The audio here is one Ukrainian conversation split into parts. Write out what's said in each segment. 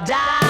die.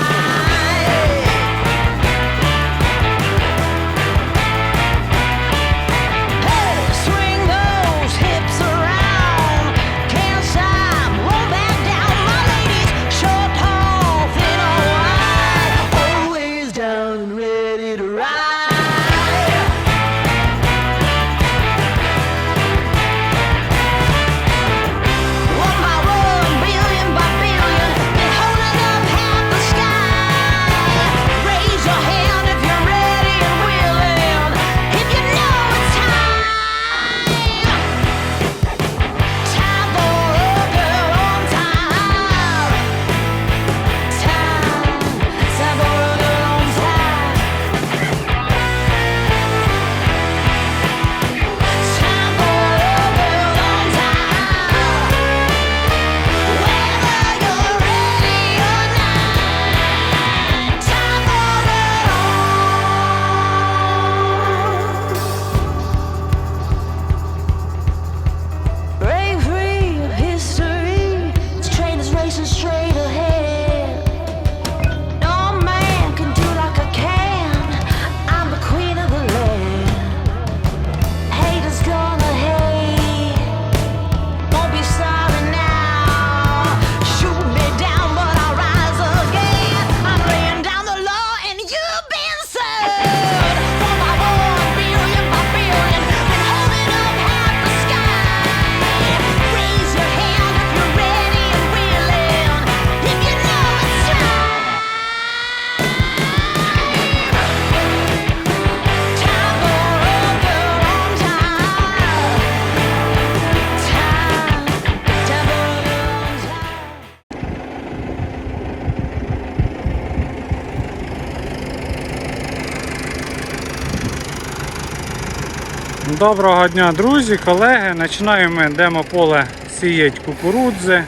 Доброго дня, друзі, колеги. Починаємо ми демополе сіять кукурудзи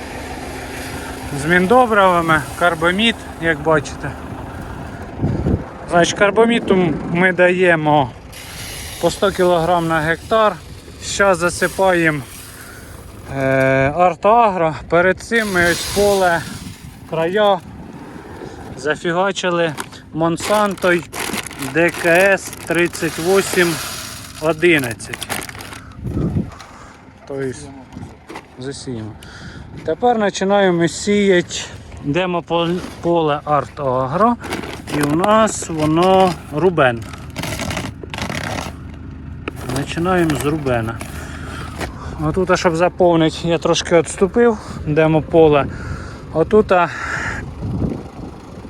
з міндобривами, карбомід, як бачите. Значить, карбоміту ми даємо по 100 кг на гектар. Зараз засипаємо е, артагро. Перед цим ми ось поле края зафігачили Монсанто ДКС 3811. Тобто засіємо. Тепер починаємо сіяти демополе Арт Агро. І у нас воно рубен. Починаємо з рубена. Отут, щоб заповнити, я трошки відступив демополе. Отут,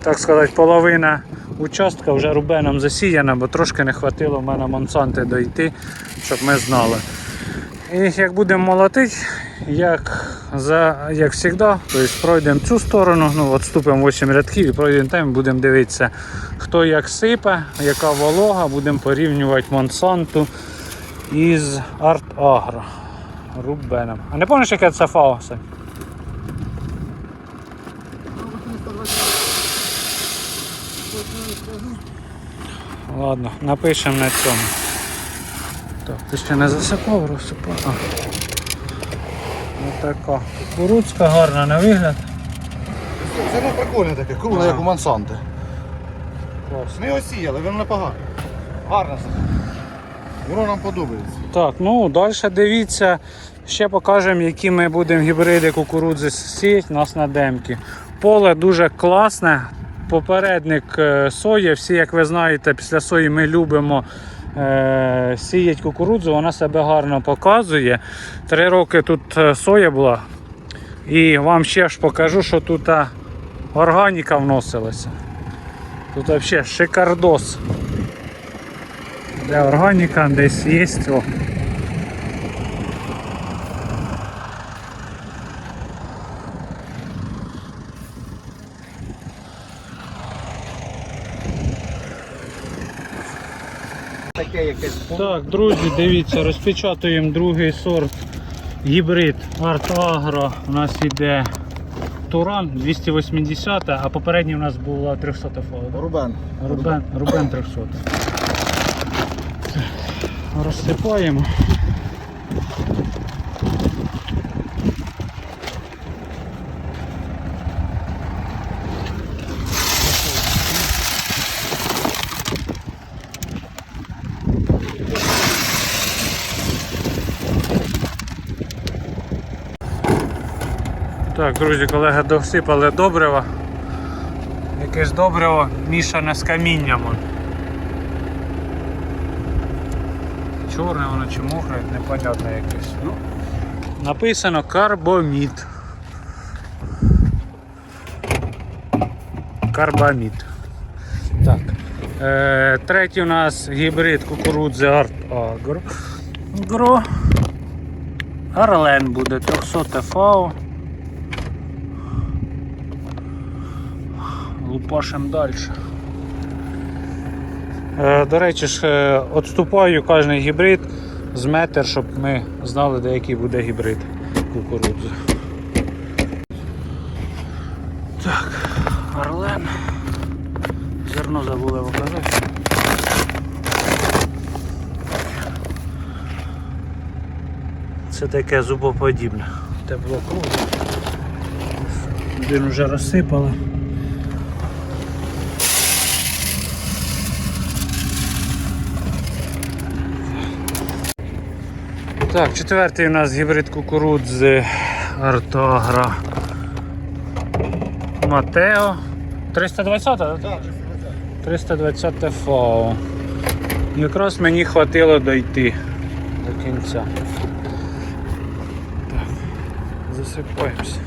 так сказати, половина участка вже рубеном засіяна, бо трошки не хватило в мене Монсанти дойти, щоб ми знали. І як будемо молотити, як, за, як завжди, тобто пройдемо цю сторону, ну, відступимо 8 рядків і пройдемо там, будемо дивитися, хто як сипе, яка волога, будемо порівнювати Монсанту із Арт Агро Рубеном. А не пам'ятаєш, яке це ФАО? Ладно, напишемо на цьому. Так, ти ще не засипав, розсипав. Ось така. Кукурудзка гарна на вигляд. Це не прикольне таке, кругле, як у Монсанти. Клас. Ми його сіяли, воно непогано. Гарно все. Воно нам подобається. Так, ну далі дивіться. Ще покажемо, які ми будемо гібриди кукурудзи сіяти у нас на демки. Поле дуже класне. Попередник е, сої. Всі, як ви знаєте, після сої ми любимо е, сіяти кукурудзу, вона себе гарно показує. Три роки тут е, соя була. І вам ще ж покажу, що тут е, органіка вносилася. Тут взагалі шикардос. Де органіка десь є. О. Таке якесь. Так, друзі, дивіться, розпечатуємо другий сорт гібрид Артагро. У нас йде Туран 280, а попередній у нас була 300 фала. Рубен. Рубен, Рубен 300. Розсипаємо. Так, друзі, колеги досипали добрива. Якесь добриво мішане з камінням. Чорне воно чи мокре, непонятне якесь. Ну, написано карбомід. Карбамід. Так. Е, третій у нас гібрид кукурудзи Арт Агро. Гро. Арлен буде 300 ФАО. Лупашим далі. Е, до речі, ж, е, відступаю кожен гібрид з метр, щоб ми знали, де який буде гібрид кукурудзи. Так, Орлен. Зерно забули показати. Це таке зубоподібне. Теплокруг. Один вже розсипали. Так, четвертий у нас гібрид кукурудзи Артагра Матео. 320, так? Так, 320 ФАО. Якраз мені хватило дойти до кінця. Так, засипаємося.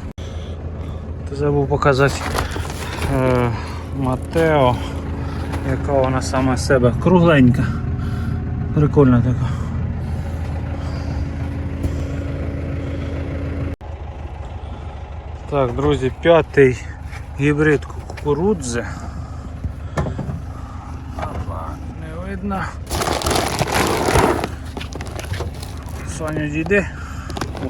Ти забув показати е, Матео, яка вона сама з себе кругленька. Прикольна така. Так, друзі, п'ятий гібрид кукурудзи. Не видно. Саня дійде. О.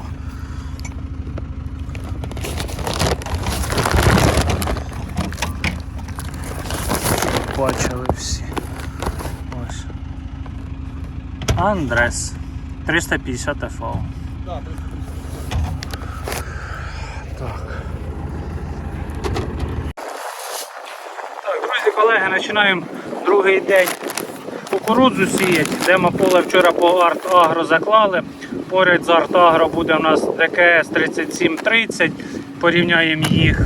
Бачили всі. Ось. Андрес. 350 ФО. так, Так. Так, друзі, колеги, починаємо другий день кукурудзу сіяти. Йдемо поле вчора по Арт Агро заклали. Поряд з Арт Агро буде у нас ДКС 3730. Порівняємо їх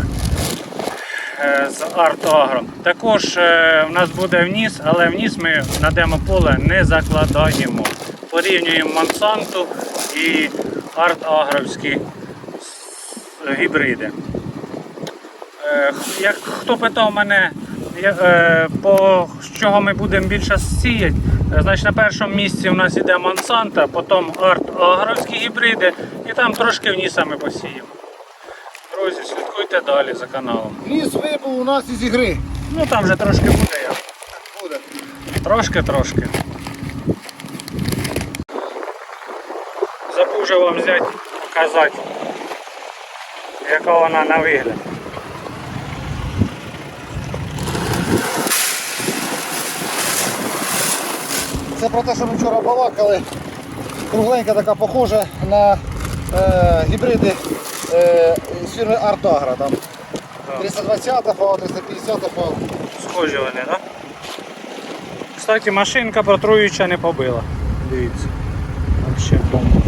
е, з Арт Агро. Також е, у нас буде вніс, але вніс ми на демо-поле не закладаємо. Порівнюємо Монсанту і Арт Агровські гібриди. Е, Як хто питав мене, е, по з чого ми будемо більше сіяти, е, значить на першому місці у нас іде Монсанта, потім арт агровські гібриди і там трошки вніса ми посіємо. Друзі, слідкуйте далі за каналом. Ліс вибув у нас із ігри. Ну там вже трошки буде я. Буде. Трошки-трошки. Забув же вам взяти показати, яка вона на вигляд. Це про те, що ми вчора балакали. Кругленька така похожа на е, гібриди е, з фірми Артагра. Там 320 ФАО, 350 ФАО. Схожі вони, так? Да? Кстати, машинка протруюча не побила. Дивіться. Вообще бомба.